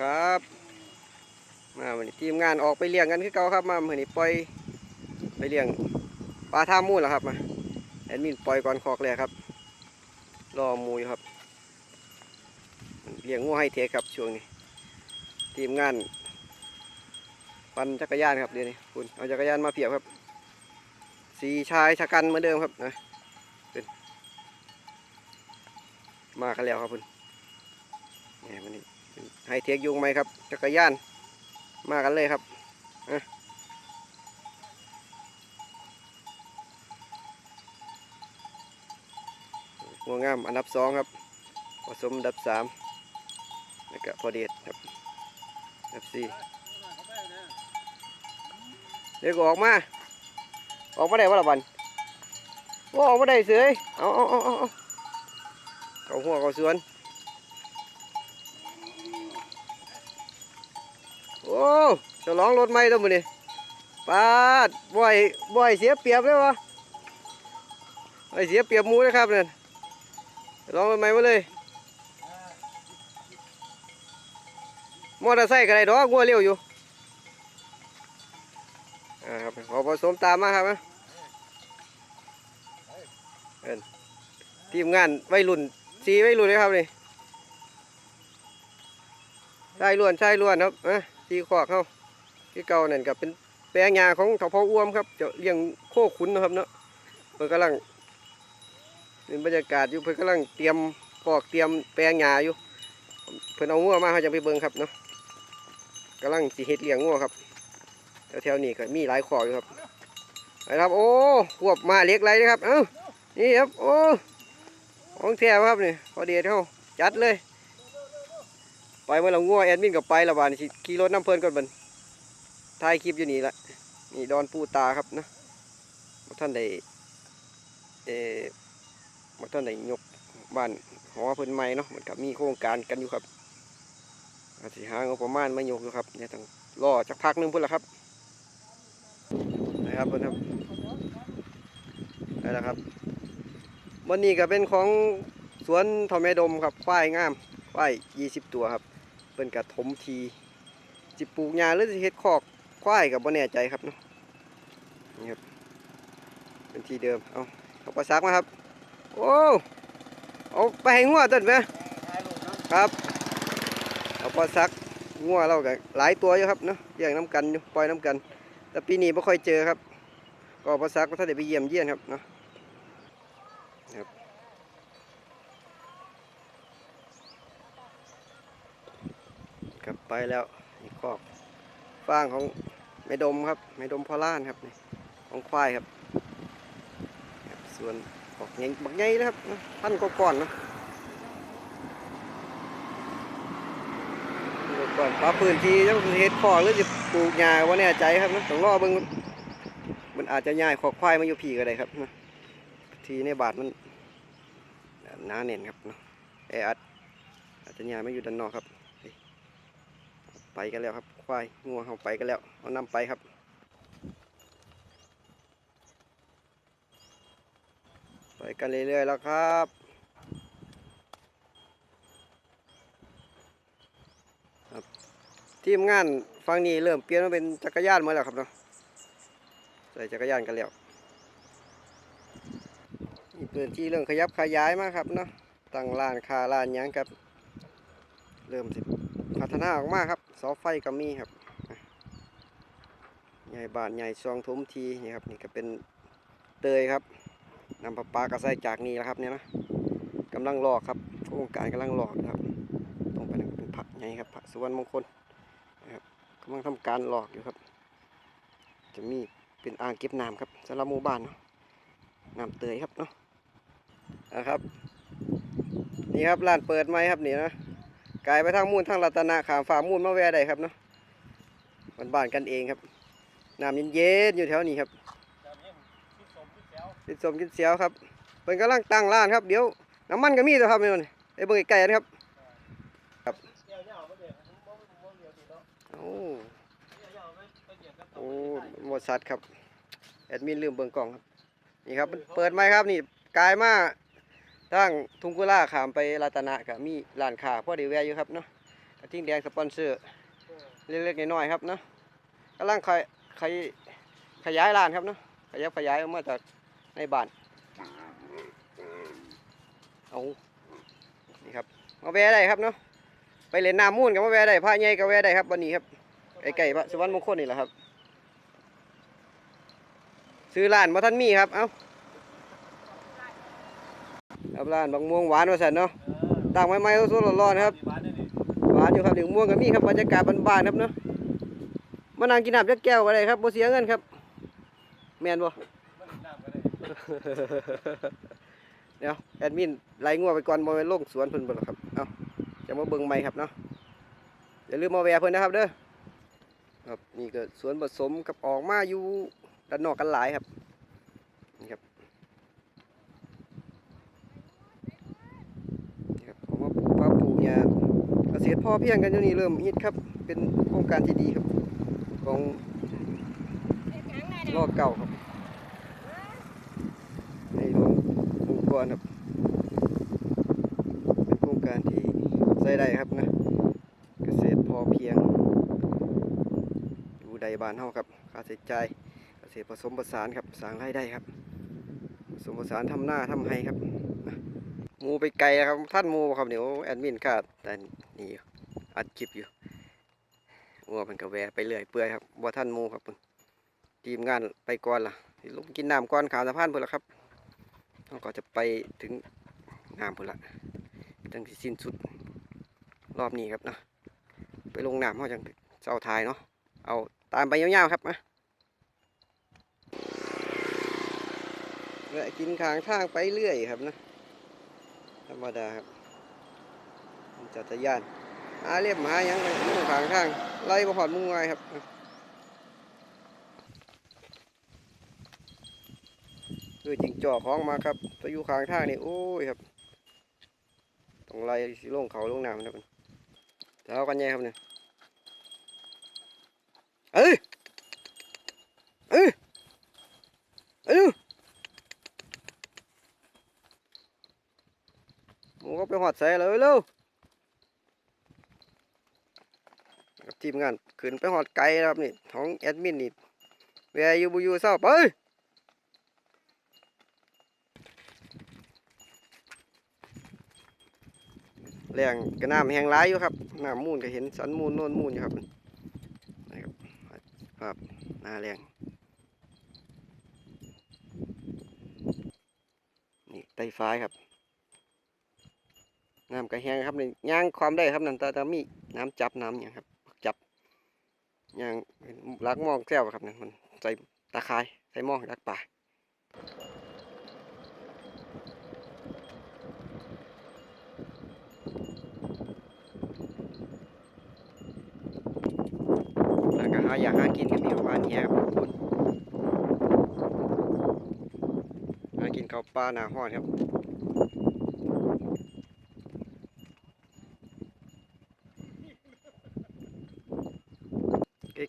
ครับ มาวันนี้ทีมงานออกไปเลี้ยงกันคือเก่าครับ มาวันนี้ปล่อยไปเลี้ยงปลาท่ามูนแล้วครับมาแอดมินปล่อยก่อนคอกเลยครับ รอมูยครับเลี้ยงงูให้เทคครับช่วงนี้ ทีมงานปั่นจักรยานครับเดี๋ยวนี้คุณเอาจักรยานมาเพียบครับ สีชายชะกันเหมือนเดิมครับนะเป็นมากันแล้วครับคุณนี่วันนี้ ให้เทคยุงไหมครับ จักรยาน มากันเลยครับอะงัวงามอันดับสองครับ ผสมอันดับสามแล้วก็พอเดชครับอันดับสี่เดี๋ยวก็ออกมา ออกมาได้ว่าละวันว่าออกมาได้เสยเอเอาเอาเอาเอาเขาหัวเขาสวน อ้จะร้องรถไหมต้องมือนี่ปาดบ่อยบ่อยเสียเปรียบเลยวะไอเสียเปรียบมูนะครับเนี่ยร้องรถไม่มาเลยมอเตอร์ไซค์ก็ได้ดอกงัวเร็วอยู่อ่าครับขอผสมตามมาครับนะเดินทีมงานวัยรุ่นสีวัยรุ่นเลยครับนี่ชายล้วนชายล้วนครับนะ สีขวากเขาที่เก่านั่นกับเป็นแปลงยาของทพออ้วมครับจะเลี้ยงโคขุนนะครับเนาะเพิ่นกำลังเป็นบรรยากาศอยู่เพิ่นกำลังเตรียมพอกเตรียมแปลงยาอยู่เพิ่นเอางัวมาเขาจะไปเบิ่งครับเนาะกำลังสิเฮ็ดเลี้ยงงัวครับแถวๆนี้ก็มีหลายขออยู่ครับไปครับโอ้ควบมาเล็กไรนะครับเอ้านี่ครับโอ้ของแท้ครับนี่พอเดียเขาจัดเลย ไปเมื่อเรางัวแอดมินกับไปละบาดนขี่รถน้ำเพลินก่อนบันถ่ายคลิปอยู่นี่ละนี่ดอนปูตาครับนะบท่านได้เออบท่านได้ยกบ้านหอเพิ่นใหม่เนาะเหมันก็มีโครงการกันอยู่ครับอาสิหางบประมาณมายกอยู่ครับเนี่ยต้องรอจักพักนึงพุ่นละครับนะครับเพิ่นครับได้แล้วครับวันนี้ก็เป็นของสวนทอมแม่ดมครับควายงามควาย20ตัวครับ เพิ่นกระถมทีจิปลูกหญ้าหรือสิเฮ็ดคอกควายกับบ่แน่ใจครับเนาะนี่ครับเป็นที่เดิมเอาเอาปลาซักมาครับ โอ้เอาไปให้งัวต้นไหมครับเอาปลาซักงัวเราก็หลายตัวอยู่ครับเนาะเลี้ยงน้ำกันอยู่ปล่อยน้ำกัน แต่ปีนี้ไม่ค่อยเจอครับ ก็ปลาซักก็ถ้าได้ไปเยี่ยมเยี่ยนครับเนาะครับกลับ ไปแล้วอีกคอกฟางของแม่ดมครับแม่ดมพอล่านครับนี่ของควายครับส่วนออกใหญ่บักใหญ่นะครับเนาะพันกว่าก่อนนะก่อนปลาพื้นที่ต้องเฮ็ดคอกหรือจะปลูกหญ้าว่าแน่ใจครับนะต้องรอเบิ่งมันอาจจะย้ายขอกควายมาอยู่พี่ก็ได้ครับนะทีในบาทมันหนาแน่นครับเนาะแออัดอาจจะย้ายมาอยู่ด้านนอกครับ ไปกันแล้วครับ ควายงัวเขาไปกันแล้ว เอานำไปครับ ไปกันเรื่อยๆแล้วครับทีมงานฟังนี้เริ่มเปลี่ยนมาเป็นจักรยานมาแล้วครับเนาะใส่จักรยานกันแล้วมีพื้นที่เรื่องขยับขยายมากครับเนาะตั้งลานคาลานยังครับ เริ่มสิ พัฒนาออกมาครับเสาไฟก็มีครับใหญ่บานใหญ่ซองทมทีนี่ครับนี่ก็เป็นเตยครับนำประปลากระใส่จากนี้แล้วครับเนี่ยนะกำลังรอกครับโครงการกำลังรอกครับตรงไปนั่นเป็นผักใหญ่ครับผักสุวรรณมงคลนะครับกำลังทำการหลอกอยู่ครับ จะมีเป็นอ่างเก็บน้ำครับสำหรับหมู่บ้านเนาะน้ำเตยครับเนาะนะครับนี่ครับร้านเปิดไหมครับนี่นะ กลายไปทางมูลทางรัตนาขามฝ่ามูลมาแวได้ครับเนาะมันบ้านกันเองครับน้ำเย็นๆอยู่แถวนี้ครับกินสมกินเสียวครับเป็นกำลังตั้งร้านครับเดี๋ยวน้ำมันก็มีตัวครับนี่มันไอ้เบิ่งไก่นะครับโอ้โอ้หมดสัตว์ครับแอดมินลืมเบิ่งกล่องครับนี่ครับเปิดไหมครับนี่กลายมา ทางทุ่งกุล่าขามไปรัตนะกับมีร้านค้าพอดีแวะอยู่ครับเนาะกระทิงแดงสปอนเซอร์เล็กๆน้อยๆครับเนาะกำลังขยขยขยายร้านครับเนาะขยับขยายออกมาจากในบ้านเอานี่ครับมาแวะได้ครับเนาะไปเล่นน้ำมูนกับมาแวะได้พระใหญ่ก็แวะได้ครับวันนี้ครับไก่ๆพระสุวรรณมงคลนี่แหละครับ ซื้อร้านมาท่านมีครับเอ้า ครับร้านบางม่วงหวานว่าสันเนาะต่างไม้ไม้สดๆร้อนๆครับหวานอยู่ครับถึงม่วงกับมีครับบรรยากาศบ้านๆครับเนาะมานั่งกินน้ำจักแก้วก็ได้ครับบ่เสียเงินครับ แม่นบ่เดี๋ยวแอดมินไล่งัวไปก่อนบ่ไปลงสวนเพิ่นบ่ล่ะครับเอ้าจะมาเบิ่งใหม่ครับเนาะอย่าลืมมาแวะเพิ่นนะครับเด้อครับนี่ก็สวนผสมกับออกมาอยู่ด้านนอกกันหลายครับนี่ครับ นี่ครับผมว่าปลูกปลาปลูกเนี่ยเก ษตรพ่อเพียงกันอยู่นี่เริ่มฮิตครับ เป็นโครงการที่ดีครับ ของรอเก่าครับในหลวงองค์กรครับ เป็นโครงการที่ใช้ได้ครับนะ เกษตรพอเพียงอยู่ใดบ้านเฮาครับค่าใช้จ่ายเกษตรผสมผสานครับสร้างรายได้ครับผสมผสานทำหน้าทำให้ครับมูไปไกลครับท่านมูครับเดี๋ยวแอดมินคาดแต่ นี่อยู่อัดคลิปอยู่งัวมันก็แวไปเรื่อยเปื่อยครับบ่ท่านมูครับเพิ่นทีมงานไปก่อนล่ะลงกินน้ำก่อนขามสะพานพุ่นละครับเราก็จะไปถึงน้ำพุ่นละจังสิสิ้นสุดรอบนี้ครับเนาะไปลงน้ำเขาจังเจ้าทายเนาะเอาตามไปยาวๆครับมาแวะกินข้างทางไปเรื่อยครับนะธรรมดาครับ จักรยานหาเรียบหายังเลยมุ่งขางทางไล่บ่หอดมุ่งไงครับคือจิงจอกของมาครับไปอยู่ข้างทางนี่โอ้ยครับต้องไล่สิลงเขาลงน้ำนะครับเท้ากันแย่ครับเนี่ยเอ้ยเอ้ยเอ้ยหมูก็ไปหอดใส่เลยเร็วกับ ทีมงานขึ้นไปหอดไกลครับนี่ของแอดมินนี่เวียยูบุอยู่เศร้าไปแรงกระน้ำแหงร้ายอยู่ครับน้ำมูลก็เห็นสันมูลโน่นมูลอยู่ครับครับหน้าแรงนี่ไต้ฟ้าครับน้ำกระแหงครับนี่ย่างความได้ครับนั่นแต่แต่มีน้ำจับน้ำอย่างครับ อย่างลักมองแก้วครับนั่นมันใส่ตาคายใส่มองลักป่าแล้วก็หาอยากหากินก็มีประมาณนี้ครับทุกคนหากินข้าวปลาหนาห้อนครับ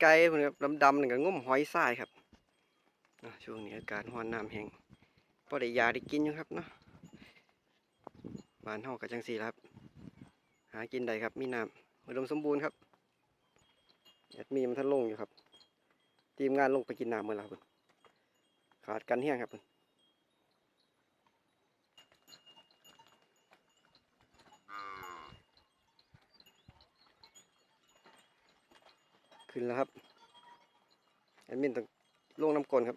ไกลๆพวกนี้ครับดำๆนี่ก็งมหอยทรายครับช่วงนี้อากาศร้อนน้ำแห้งพอได้ยาได้กินอยู่ครับเนาะบ้านเฮากับจังสีครับ หากินได้ครับ มีน้ำอุดมสมบูรณ์ครับแอดมีมันท่านลงอยู่ครับ ทีมงานลงไปกินน้ำเมื่อไหร่ครับขาดกันแห้งครับเพิ่น ขึ้นแล้วครับแอดมินต้องลงน้ำกลนครับ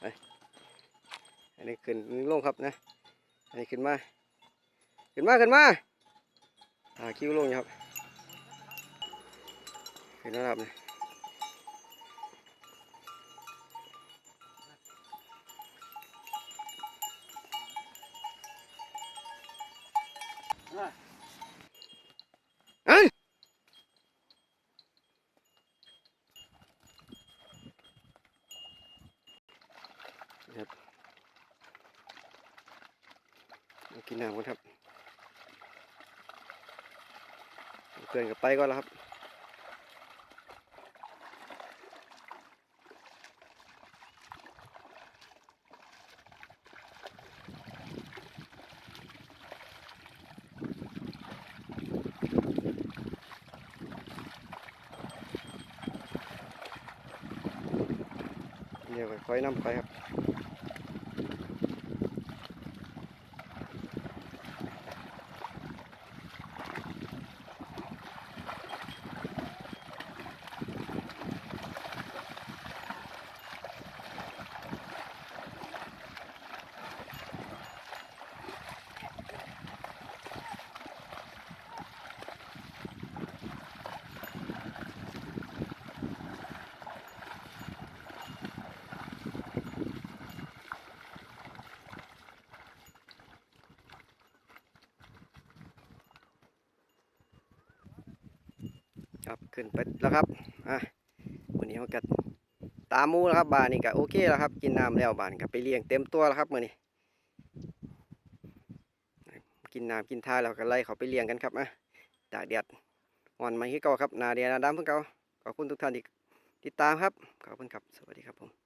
ไปอันนี้ขึ้นนี่ลงครับนะ อันนี้ขึ้นมา ขึ้นมาขึ้นมาอ่าคิ้วลงอยู่ครับ ขึ้นแล้วครับเนี่ย น้ำกันครับเตือนกับไปก่อนแล้วครับเดี๋ยวค่อยนำไปครับ ครับขึ้นไปแล้วครับอะวันนี้เขาก็ตามมูแล้วครับบานนี่ก็โอเคแล้วครับ กินน้ำแล้วบานก็ไปเลี้ยงเต็มตัวแล้วครับมื่อนี้กินน้ำกินท่าแล้วก็ไล่เขาไปเลี้ยงกันครับอะตากแดดอ่อนมาที่เก่าครับนาเดียนาดำเพื่อเก่าขอบคุณทุกท่านที่ติดตามครับขอบคุณครับ สวัสดีครับผม